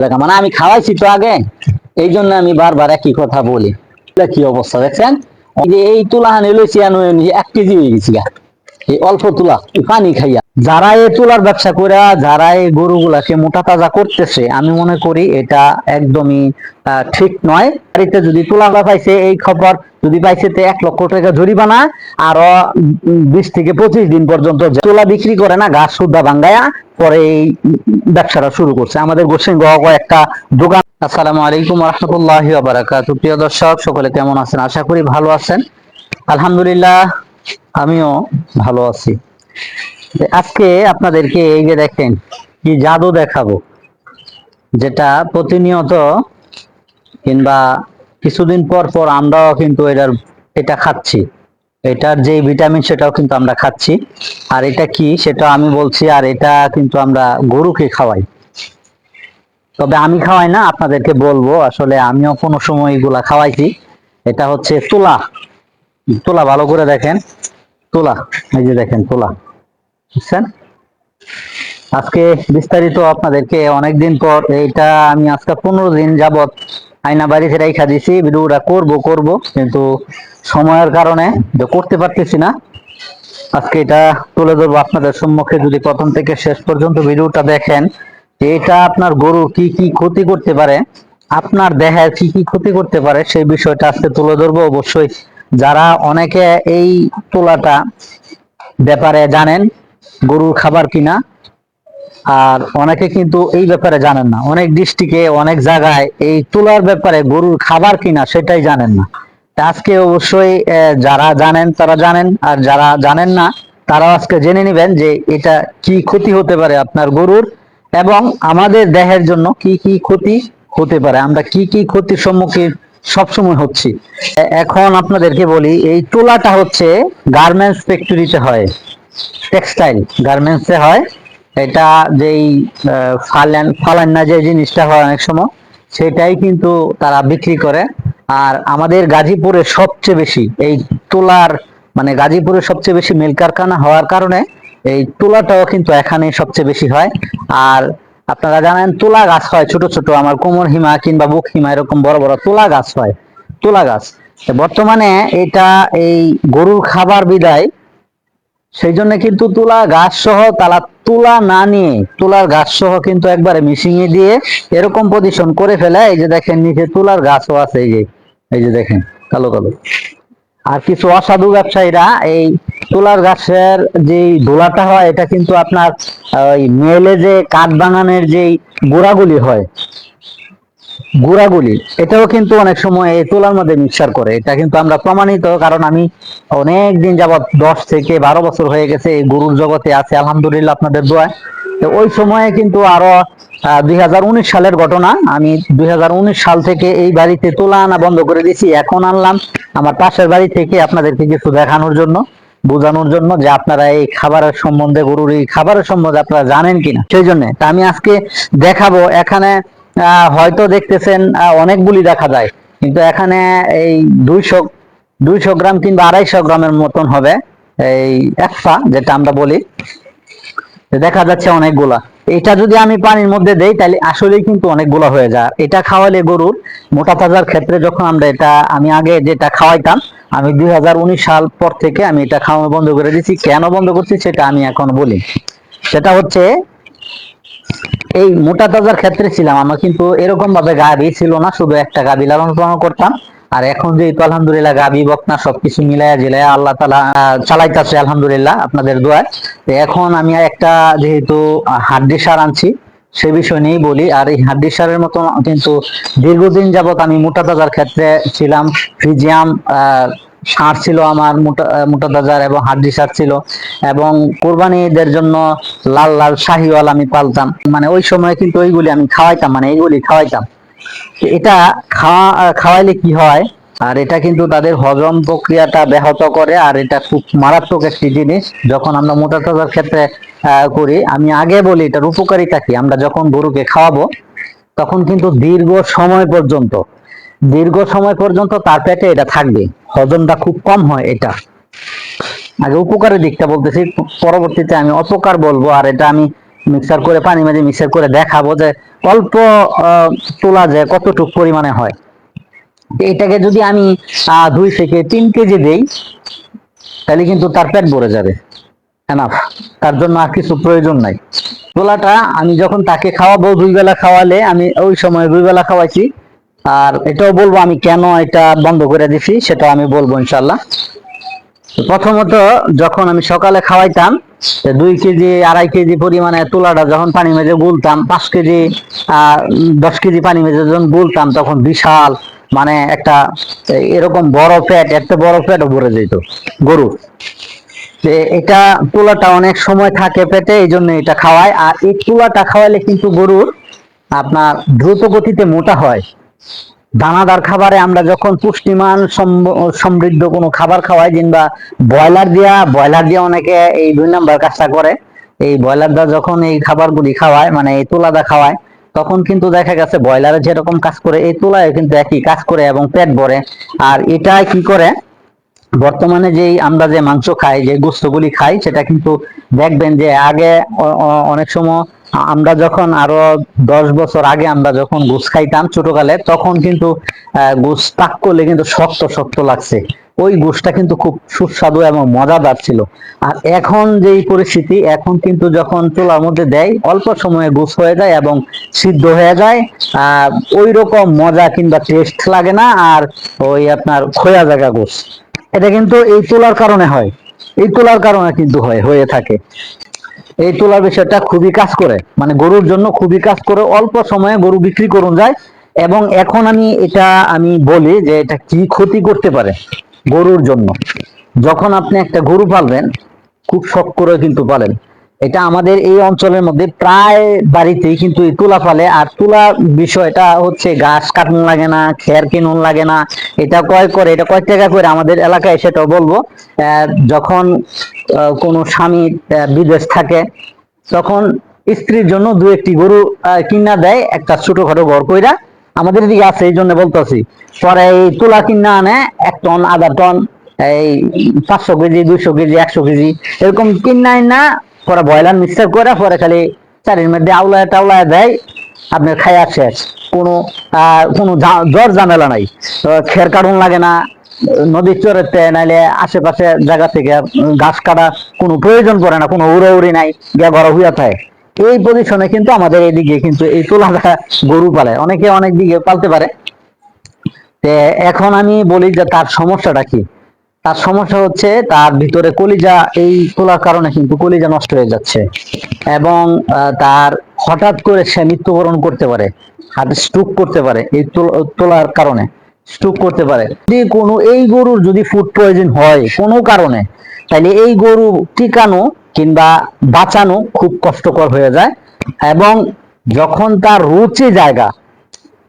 দেখা মানে আমি খাওয়াইছি তো আগে এই জন্য আমি বারবার একই কথা বলি কি অবস্থা দেখছেন এই যে এই তুলা হানি লইছি এক কেজি হয়ে গেছি গা। এই অল্প তুলা পানি খাইয়া। যারা এই তুলার ব্যবসা করে যারা এই গরুগুলাকে মোটা তাজা করতেছে, আমি মনে করি এটা একদমই ঠিক নয়। বাড়িতে যদি তুলাটা পাইছে, এই খবর যদি পাইছে তে এক লক্ষ টাকা জরিমানা, আরও বিশ থেকে পঁচিশ দিন পর্যন্ত তুলা বিক্রি করে না গাছ সুদ্ধা ভাঙ্গায়া পরে এই ব্যবসাটা শুরু করছে। আমাদের গোসিংহ একটা দোকান। আসসালামু আলাইকুম রহমতুল্লাহ প্রিয় দর্শক, সকলে কেমন আছেন? আশা করি ভালো আছেন। আলহামদুলিল্লাহ আমিও ভালো আছি। আজকে আপনাদেরকে এই যে দেখেন, কি জাদু দেখাবো, যেটা প্রতিনিয়ত কিংবা কিছুদিন পর পর আমরাও কিন্তু এটার, এটা খাচ্ছি। এটার যে ভিটামিন সেটাও কিন্তু আমরা খাচ্ছি। আর এটা কি সেটা আমি বলছি, আর এটা কিন্তু আমরা গরুকে খাওয়াই। তবে আমি খাওয়াই না, আপনাদেরকে বলব, আসলে আমিও কোনো সময় এগুলা খাওয়াইছি। এটা হচ্ছে তুলা। তুলা ভালো করে দেখেন। তুলা, এই যে দেখেন তুলা। বুঝছেন? আজকে বিস্তারিত আপনাদেরকে অনেকদিন পর এইটা আমি আজকে পনেরো দিন যাবত আয়না বাড়িতে রেখা দিছি, ভিডিওটা করব করব। কিন্তু সময়ের কারণে করতে পারতেছি না। আজকে এটা তুলে ধরবো আপনাদের সম্মুখে। যদি প্রথম থেকে শেষ পর্যন্ত ভিডিওটা দেখেন এটা আপনার গরু কি কি ক্ষতি করতে পারে, আপনার দেহের কি কি ক্ষতি করতে পারে, সেই বিষয়টা আজকে তুলে ধরবো অবশ্যই। যারা অনেকে এই তোলাটা ব্যাপারে জানেন, গরুর খাবার কিনা, আর অনেকে কিন্তু এই ব্যাপারে জানেন না। অনেক ডিস্ট্রিক্টে, অনেক জায়গায় এই তুলার ব্যাপারে গরুর খাবার কিনা সেটাই জানেন না। আজকে অবশ্যই যারা জানেন তারা জানেন, আর যারা জানেন না, তারা আজকে জেনে নেবেন যে এটা কি ক্ষতি হতে পারে আপনার গরুর এবং আমাদের দেহের জন্য কি কি ক্ষতি হতে পারে। আমরা কি কি ক্ষতির সম্মুখীন সবসময় হচ্ছি। এখন আপনাদেরকে বলি, এই তুলাটা হচ্ছে গার্মেন্টস ফ্যাক্টরিতে হয়। টেক্সটাইল গার্মেন্টসে হয়। এটা যেই ফালেন, ফালান না যে জিনিসটা হয় অনেক সময়, সেটাই কিন্তু তারা বিক্রি করে। আর আমাদের গাজীপুরে সবচেয়ে বেশি, এই তুলার মানে গাজীপুরে সবচেয়ে বেশি মিল কারখানা হওয়ার কারণে, এই তুলাটাও কিন্তু এখানে সবচেয়ে বেশি হয়। আর আপনারা জানেন তুলা গাছ হয় ছোট ছোট, আমার কোমর হিমা কিংবা বুক হিমা এরকম বড় বড় তুলা গাছ হয়, তুলা গাছ। বর্তমানে এটা এই গরুর খাবার বিদায় সেই জন্য কিন্তু তুলা গাছ সহ তারা তুলা না নিয়ে, তুলার গাছ সহ কিন্তু একবারে মিশিয়ে দিয়ে এরকম পজিশন করে ফেলে, এই যে দেখেন নিচে তুলার গাছও আছে, এই যে এই যে দেখেন, কালো কালো। আর কিছু অসাধু ব্যবসায়ীরা এই তুলার গাছের যে দোলাটা হয়, এটা কিন্তু আপনার, ওই মেলে যে কাঠ বাগানের যেই গোড়াগুলি হয়, গুড়াগুলি, এটাও কিন্তু অনেক সময় এই তুলার মধ্যে মিক্সার করে। এটা কিন্তু আমরা প্রমাণিত, কারণ আমি অনেক দিন যাবত দশ থেকে বারো বছর হয়ে গেছে এই গরুর জগতে আছে, আলহামদুলিল্লাহ আপনাদের দোয়ায়। তো ওই সময়ে কিন্তু আরও দুই হাজার উনিশ সালের ঘটনা, আমি দুই হাজার উনিশ সাল থেকে এই বাড়িতে তুলা আনা বন্ধ করে দিয়েছি। এখন আনলাম আমার পাশের বাড়ি থেকে আপনাদেরকে কিছু দেখানোর জন্য। বোঝানোর জন্য যে আপনারা এই খাবারের সম্বন্ধে, গরুর এই খাবারের সম্বন্ধে আপনারা জানেন কিনা। সেই জন্য তা আমি আজকে দেখাবো। এখানে হয়তো দেখতেছেন অনেকগুলি দেখা যায়। কিন্তু এখানে এই দুইশো দুইশো গ্রাম কিংবা আড়াইশো গ্রামের মতন হবে এই একফা, যেটা আমরা বলি। দেখা যাচ্ছে অনেকগুলা। এটা যদি আমি পানির মধ্যে দেই, তাহলে আসলেই কিন্তু অনেকগুলা হয়ে যায়। এটা খাওয়ালে গরুর মোটা তাজার ক্ষেত্রে যখন আমরা এটা, আমি আগে যেটা খাওয়াইতাম আমি দুই হাজার উনিশ সাল পর থেকে আমি এটা খাওয়ানো বন্ধ করে দিচ্ছি কেন বন্ধ করছি সেটা আমি এখন বলি। সেটা হচ্ছে, এই মোটা তাজার ক্ষেত্রে ছিলাম আমার, কিন্তু এরকম ভাবে গাবি ছিল না, শুধু একটা গাবি লালন পালন করতাম। আর এখন যেহেতু আলহামদুলিল্লাহ গাবি, বকনা সবকিছু মিলাইয়া জিলাইয়া আল্লাহ তালা চালাইতেছে, আলহামদুলিল্লাহ আপনাদের দোয়ায়। তো এখন আমি একটা যেহেতু হাড্ডি সার আনছি সে বিষয় নিয়েই বলি। আর এই হাড্ডি সারের মতো কিন্তু দীর্ঘদিন যাবত আমি মোটা তাজার ক্ষেত্রে ছিলাম। ফ্রিজিয়াম সার ছিল আমার, মোটা মোটা তাজার এবং হাড্ডি সার ছিল। এবং কোরবানিদের জন্য লাল লাল শাহিওয়াল আমি পালতাম। মানে ওই সময় কিন্তু ওইগুলি আমি খাওয়াইতাম মানে এইগুলি খাওয়াইতাম। এটা খাওয়া, খাওয়াইলে কি হয় আর এটা কিন্তু তাদের হজম প্রক্রিয়াটা ব্যাহত করে, আর এটা খুব মারাত্মক একটি জিনিস। যখন আমরা মোটা তাজার ক্ষেত্রে করি, আমি আগে বলি এটার উপকারিতা কি? আমরা যখন গরুকে খাওয়াবো, তখন কিন্তু দীর্ঘ সময় পর্যন্ত, দীর্ঘ সময় পর্যন্ত তার পেটে এটা থাকবে। হজমটা খুব কম হয় এটা। আগে উপকারের দিকটা বলতেছি, পরবর্তীতে আমি অপকার বলব, আর এটা আমি মিক্সার করে, পানি মাঝে মিক্সার করে দেখাবো যে অল্প তোলা যায় কতটুকু পরিমাণে হয়। এটাকে যদি আমি দুই থেকে তিন কেজি দেই তাহলে কিন্তু তার পেট ভরে যাবে। এনাফ তার জন্য আর কিছু প্রয়োজন নাই। তোলাটা আমি যখন তাকে খাওয়াবো দুই বেলা খাওয়ালে আমি ওই সময় দুই বেলা খাওয়াইছি। আর এটাও বলব আমি কেন এটা বন্ধ করে দিছি সেটা আমি বলব ইনশাল্লাহ প্রথমত যখন আমি সকালে খাওয়াইতাম দুই কেজি আড়াই কেজি পরিমাণে তুলাটা যখন পানি মেজে গুলতাম পাঁচ কেজি আহ, দশ কেজি পানি মেজে যখন গুলতাম তখন বিশাল মানে একটা, এরকম বড় পেট একটা বড় পেটও ভরে যেত, গরু। যে এটা তুলাটা অনেক সময় থাকে পেটে এই জন্য এটা খাওয়ায়। আর এই তুলাটা খাওয়ালে কিন্তু গরুর আপনার দ্রুত গতিতে মোটা হয়। দানাদার খাবারে আমরা যখন পুষ্টিমান সম- সমৃদ্ধ কোনো খাবার খাওয়াই, কিংবা ব্রয়লার দিয়া, ব্রয়লার দিয়ে অনেকে এই দুই নাম্বার কাজটা করে। এই ব্রয়লার দা যখন এই খাবারগুলি খাওয়ায় মানে এই তুলাদা খাওয়ায় তখন কিন্তু দেখা গেছে ব্রয়লারে যেরকম কাজ করে, এই তুলায় কিন্তু একই কাজ করে এবং পেট ভরে। আর এটা কি করে? বর্তমানে যেই আমরা যে মাংস খাই, যে গোস্তগুলি খাই, সেটা কিন্তু দেখবেন যে আগে অনেক সময় আমরা যখন আরও দশ বছর আগে আমরা যখন গোস খাইতাম ছোটকালে, তখন কিন্তু গোস পাক করলে কিন্তু শক্ত শক্ত লাগছে। ওই গোসটা কিন্তু খুব সুস্বাদু এবং মজাদার ছিল। আর এখন যেই পরিস্থিতি, এখন কিন্তু যখন চুলার মধ্যে দেয়, অল্প সময়ে গোস হয়ে যায় এবং সিদ্ধ হয়ে যায়। ওই রকম মজা কিংবা টেস্ট লাগে না, আর ওই আপনার খোয়া জায়গা গোস। এটা কিন্তু এই তোলার কারণে হয়। এই তোলার কারণে কিন্তু হয়, হয়ে থাকে। এই তোলার বিষয়টা খুবই কাজ করে। মানে গরুর জন্য খুবই কাজ করে। অল্প সময়ে গরু বিক্রি করুন যায়। এবং এখন আমি এটা আমি বলি যে এটা কি ক্ষতি করতে পারে। গরুর জন্য। যখন আপনি একটা গরু পালবেন, খুব শখ করে কিন্তু পালেন। এটা আমাদের এই অঞ্চলের মধ্যে প্রায় বাড়িতেই কিন্তু তুলা পালে। আর তুলা বিষয়টা হচ্ছে ঘাস কাটুন লাগে না, খের কিনুন লাগে না। এটা কয় করে, এটা কয় টাকা করে আমাদের এলাকায় সেটাও বলব। যখন কোনো স্বামী বিদেশ থাকে, তখন স্ত্রীর জন্য দু একটি গরু কিনা দেয়, একটা ছোটখাটো ঘর কইরা আমাদের এদিকে আছে, এই জন্য বলতেছি। পরে এই তুলা কিনা আনে, এক টন, আধা টন, এই পাঁচশো কেজি, দুইশো কেজি, একশো কেজি, এরকম কিনাই না, পরে ব্রয়লার মিক্সার করে, পরে খালি চারির মধ্যে আউলায় টাউলায় দেয়, আপনার খায়া শেষ। কোনো কোনো জ্বর ঝামেলা নাই। খের কাটুন লাগে না, নদীর চরেতে নাইলে আশেপাশে জায়গা থেকে ঘাস কাটা কোনো প্রয়োজন পড়ে না, কোনো উড়াউড়ি নাই গিয়া ঘর হইয়া থাকে। এই পজিশনে কিন্তু আমাদের এদিকে কিন্তু এই তোলাটা গরু পালে। অনেকে অনেক দিকে পালতে পারে। এখন আমি বলি যে তার সমস্যাটা কি? তার সমস্যা হচ্ছে তার ভিতরে কলিজা, এই তোলার কারণে কিন্তু কলিজা নষ্ট হয়ে যাচ্ছে। এবং তার হঠাৎ করে সে মৃত্যুবরণ করতে পারে হাতে স্ট্রোক করতে পারে এই তোল- তোলার কারণে। স্ট্রোক করতে পারে। যদি কোনো এই গরুর যদি ফুড পয়জন হয় কোনো কারণে তাহলে এই গরু টিকানো কিংবা বাঁচানো খুব কষ্টকর হয়ে যায় এবং যখন তার রুচি জায়গা,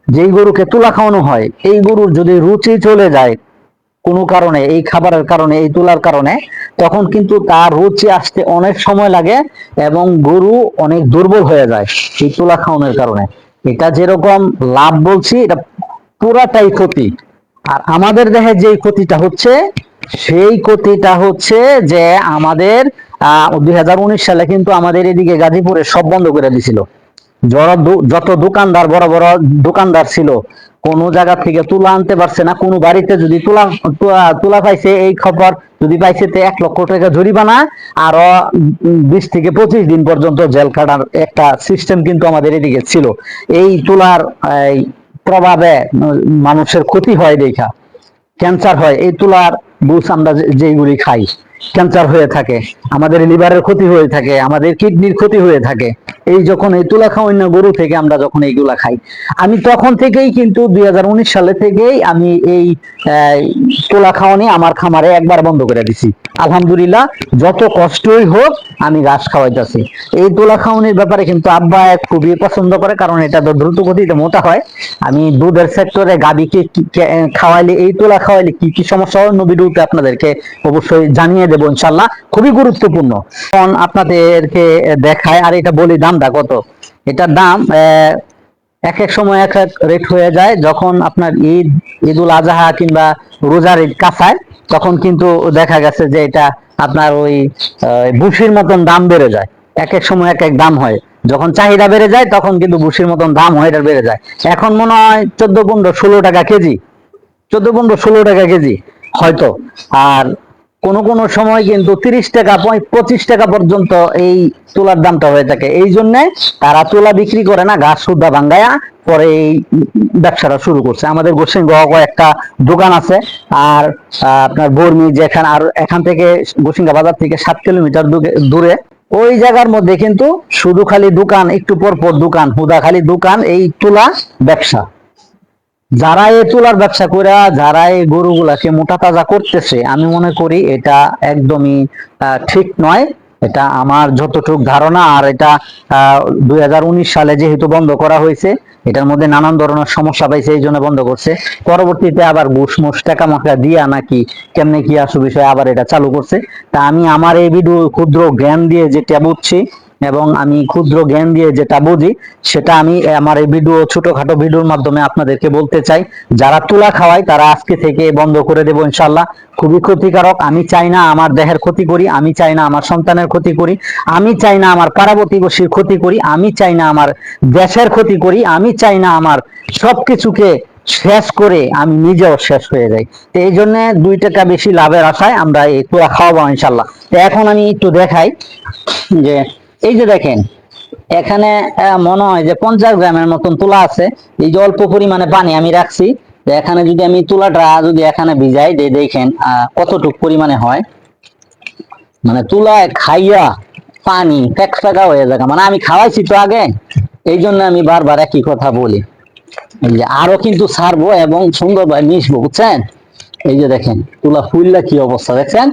যেই গরুকে তুলা খাওয়ানো হয়, এই গরুর যদি রুচি চলে যায় কোনো কারণে, এই খাবারের কারণে, এই তুলার কারণে, তখন কিন্তু তার রুচি আসতে অনেক সময় লাগে এবং গরু অনেক দুর্বল হয়ে যায় এই তুলা খাওয়ানোর কারণে। এটা যেরকম লাভ বলছি, এটা পুরাটাই ক্ষতি। আর আমাদের দেহে যেই ক্ষতিটা হচ্ছে, সেই ক্ষতিটা হচ্ছে যে আমাদের দুই সালে কিন্তু আমাদের এদিকে গাজীপুরে সব বন্ধ করে দিছিল। যত দোকানদার, বড় বড় দোকানদার ছিল, কোন জায়গা থেকে তুলা আনতে পারছে না। কোন বাড়িতে যদি তুলা, তুলা- পাইছে, এই খবর যদি পাইছে তে এক লক্ষ টাকা জরিমানা, আরও বিশ থেকে পঁচিশ দিন পর্যন্ত জেল কাটার একটা সিস্টেম কিন্তু আমাদের এদিকে ছিল। এই তুলার প্রভাবে মানুষের ক্ষতি হয় দেখা। ক্যান্সার হয়, এই তুলার বুস আমরা যেগুলি খাই, ক্যান্সার হয়ে থাকে, আমাদের লিভারের ক্ষতি হয়ে থাকে, আমাদের কিডনির ক্ষতি হয়ে থাকে। এই যখন এই তুলা খাওয়ান্য গরু থেকে আমরা যখন এইগুলা খাই। আমি তখন থেকেই কিন্তু দুই হাজার উনিশ সালে থেকেই আমি এই তুলা খাওয়ানি, আমার খামারে একবার বন্ধ করে দিছি। আলহামদুলিল্লাহ, যত কষ্টই হোক, আমি ঘাস খাওয়াইতেছি। এই তোলা খাওয়ানির ব্যাপারে কিন্তু আব্বা খুবই পছন্দ করে, কারণ এটা তো দ্রুত গতিতে মোটা হয়। আমি দুধের সেক্টরে গাবিকে খাওয়াইলে, এই তোলা খাওয়াইলে কি কি সমস্যা হয়? রুতে আপনাদেরকে অবশ্যই জানিয়ে দেবো ইনশাল্লাহ খুবই গুরুত্বপূর্ণ। আপনাদেরকে দেখায়, আর এটা বলি দামটা কত? এটার দাম এক এক সময় এক এক রেট হয়ে যায়। যখন আপনার ঈদ, ঈদুল আজহা কিংবা রোজার ঈদ কাছায়, তখন কিন্তু দেখা গেছে যে এটা আপনার ওই বুসির মতন দাম বেড়ে যায়। এক এক সময় এক এক দাম হয়। যখন চাহিদা বেড়ে যায়, তখন কিন্তু বুসির মতন দাম হয় এটার বেড়ে যায়। এখন মনে হয় চোদ্দ পনেরো ষোলো টাকা কেজি, চোদ্দ পনেরো ষোলো টাকা কেজি হয়তো। আর কোন কোন সময় কিন্তু তিরিশ টাকা পঁচিশ টাকা পর্যন্ত এই তুলার দামটা হয়ে থাকে। এই জন্য তারা তুলা বিক্রি করে না, গাছ সুদ্ধা ভাঙ্গায়া পরে এই ব্যবসাটা শুরু করছে। আমাদের গোসিং একটা দোকান আছে, আর আপনার বর্মি যেখানে আর এখান থেকে গোসিঙ্গা বাজার থেকে সাত কিলোমিটার দূরে। ওই জায়গার মধ্যে কিন্তু শুধু খালি দোকান, একটু পর পর দোকান হুদা খালি দোকান, এই তুলা ব্যবসা। যারা এই তুলার ব্যবসা করে যারা এই গরুগুলাকে মোটা তাজা করতেছে, আমি মনে করি এটা একদমই ঠিক নয়। এটা আমার যতটুক ধারণা, আর এটা দুই হাজার উনিশ সালে যেহেতু বন্ধ করা হয়েছে, এটার মধ্যে নানান ধরনের সমস্যা পাইছে, এই জন্য বন্ধ করছে। পরবর্তীতে আবার ঘুষ মুষ টাকা মাকা দিয়া নাকি কেমনে কি আসু বিষয়ে আবার এটা চালু করছে। তা আমি আমার এই ভিডিও ক্ষুদ্র জ্ঞান দিয়ে যেটা বুঝছি এবং আমি ক্ষুদ্র জ্ঞান দিয়ে যেটা বুঝি, সেটা আমি আমার এই ভিডিও, ছোটখাটো ভিডিওর মাধ্যমে আপনাদেরকে বলতে চাই। যারা তুলা খাওয়ায়, তারা আজকে থেকে বন্ধ করে দেবো ইনশাল্লাহ খুবই ক্ষতিকারক। আমি চাই না আমার দেহের ক্ষতি করি, আমি চাই না আমার সন্তানের ক্ষতি করি, আমি চাই না আমার পাড়া প্রতিবেশীর ক্ষতি করি, আমি চাই না আমার দেশের ক্ষতি করি, আমি চাই না আমার সবকিছুকে শেষ করে আমি নিজেও শেষ হয়ে যাই। তো এই জন্য দুই টাকা বেশি লাভের আশায় আমরা এই তুলা খাওয়াবো ইনশাল্লাহ এখন আমি একটু দেখাই যে এই যে দেখেন, এখানে মনে হয় যে পঞ্চাশ গ্রামের মতন তুলা আছে। এই যে অল্প পরিমাণে পানি আমি রাখছি। এখানে যদি আমি তুলাটা যদি এখানে ভিজাই যে দেখেন কতটুক পরিমাণে হয়। মানে তুলায় খাইয়া পানি ফেক ফেকা হয়ে যাবে মানে আমি খাওয়াইছি তো আগে, এই জন্য আমি বারবার একই কথা বলি। আরও কিন্তু ছাড়বো এবং সুন্দরভাবে মিশবো, বুঝছেন? এই যে দেখেন, তুলা ফুললা কি অবস্থা, দেখছেন?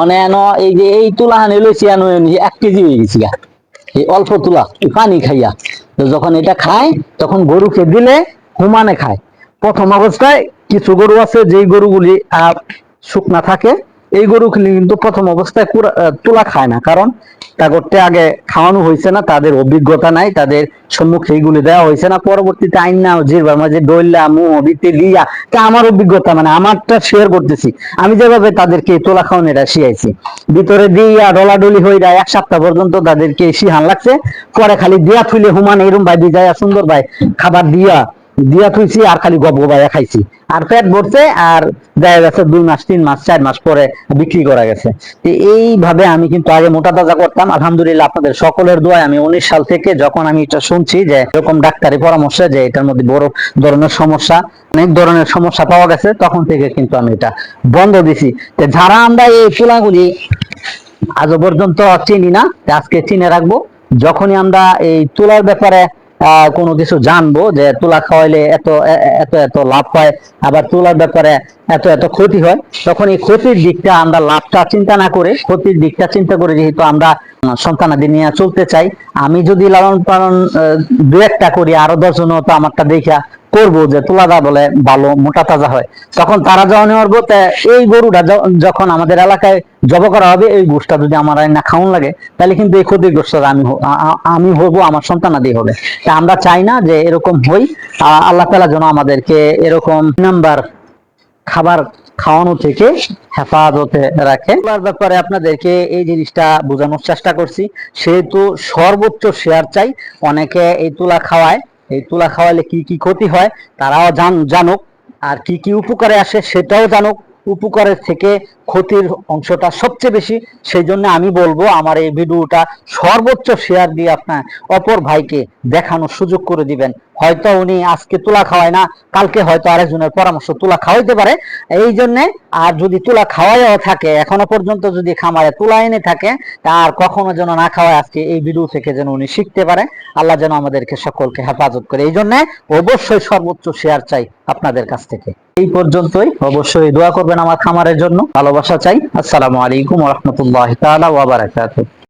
অনেন, এই যে এই তুলা হানি লইছি এক কেজি হয়ে গেছি গা। এই অল্প তুলা পানি খাইয়া। তো যখন এটা খায়, তখন গরুকে দিলে হুমানে খায়। প্রথম অবস্থায় কিছু গরু আছে, যেই গরুগুলি শুকনা থাকে এই গরু কিন্তু প্রথম অবস্থায় তুলা খায় না। কারণ তাগরতে আগে খাওয়ানো হয়েছে না, তাদের অভিজ্ঞতা নাই, তাদের সম্মুখে এইগুলি দেওয়া হয়েছে না। পরবর্তীতে আইন না জিরবার মাঝে ডইলা মুহ বিতে লিয়া, তা আমার অভিজ্ঞতা মানে আমারটা শেয়ার করতেছি। আমি যেভাবে তাদেরকে তোলা খাওয়ানোটা শিয়াইছি ভিতরে দিয়া ডলাডলি হয়ে যায় এক সপ্তাহ পর্যন্ত তাদেরকে শিহান লাগছে। পরে খালি দিয়া থুইলে হুমান এরম ভাই দিয়ে যায় সুন্দর ভাই খাবার দিয়া দিয়া থুইছি, আর খালি গপ গবাইয়া খাইছি। আর পেট ভরছে, আর দেখা গেছে দুই মাস, তিন মাস, চার মাস পরে বিক্রি করা গেছে। এইভাবে আমি কিন্তু আগে মোটা তাজা করতাম। আলহামদুলিল্লাহ আপনাদের সকলের দোয়ায় আমি উনিশ সাল থেকে যখন আমি এটা শুনছি যে, এরকম ডাক্তারি পরামর্শে যে, এটার মধ্যে বড় ধরনের সমস্যা, অনেক ধরনের সমস্যা পাওয়া গেছে, তখন থেকে কিন্তু আমি এটা বন্ধ দিছি। যারা আমরা এই চুলাগুলি আজও পর্যন্ত চিনি না আজকে চিনে রাখব। যখনই আমরা এই তুলার ব্যাপারে কোনো কিছু জানব যে তুলা খাওয়াইলে এত এত এত লাভ হয়, আবার তুলার ব্যাপারে এত এত ক্ষতি হয়। তখন এই ক্ষতির দিকটা আমরা লাভটা চিন্তা না করে, ক্ষতির দিকটা চিন্তা করে যেহেতু আমরা সন্তান সন্তানাদি নিয়ে চলতে চাই, আমি যদি লালন পালন দু একটা করি, আরও দশজন তো আমারটা দেখা করব যে তুলাদা বলে ভালো, মোটা তাজা হয়। তখন তারা যখন তা এই গরুটা যখন আমাদের এলাকায় জব করা হবে, এই গোষ্ঠটা যদি আমার না খাওয়ান লাগে, তাহলে কিন্তু এই ক্ষতিগ্রস্ত আমি আমি হব, আমার সন্তানাদি হবে। তা আমরা চাই না যে এরকম হই। আল্লাহ তালা যেন আমাদেরকে এরকম নাম্বার খাবার খাওয়ানো থেকে হেফাজতে রাখে। এবার ব্যাপারে আপনাদেরকে এই জিনিসটা বোঝানোর চেষ্টা করছি। সেহেতু সর্বোচ্চ শেয়ার চাই। অনেকে এই তুলা খাওয়ায়। এই তুলা খাওয়ালে কি কি ক্ষতি হয় তারাও জান, জানুক। আর কি কি উপকারে আসে সেটাও জানুক। উপকারের থেকে ক্ষতির অংশটা সবচেয়ে বেশি, সেই জন্য আমি বলব আমার এই ভিডিওটা সর্বোচ্চ শেয়ার দিয়ে আপনার অপর ভাইকে দেখানোর সুযোগ করে দিবেন। হয়তো উনি আজকে তুলা খাওয়ায় না, কালকে হয়তো আরেকজনের পরামর্শ তুলা খাওয়াইতে পারে। এই জন্য আর যদি তুলা খাওয়াইও থাকে, এখনও পর্যন্ত যদি খামারে তুলা এনে থাকে তার কখনো যেন না খাওয়ায়, আজকে এই ভিডিও থেকে যেন উনি শিখতে পারে। আল্লাহ যেন আমাদেরকে সকলকে হেফাজত করে। এই জন্য অবশ্যই সর্বোচ্চ শেয়ার চাই আপনাদের কাছ থেকে। এই পর্যন্তই। অবশ্যই দোয়া করবেন আমার খামারের জন্য। ভালোবাসা চাই। আসসালামু আলাইকুম রহমতুল্লাহ তালা ওয়া বারাকাতুহু।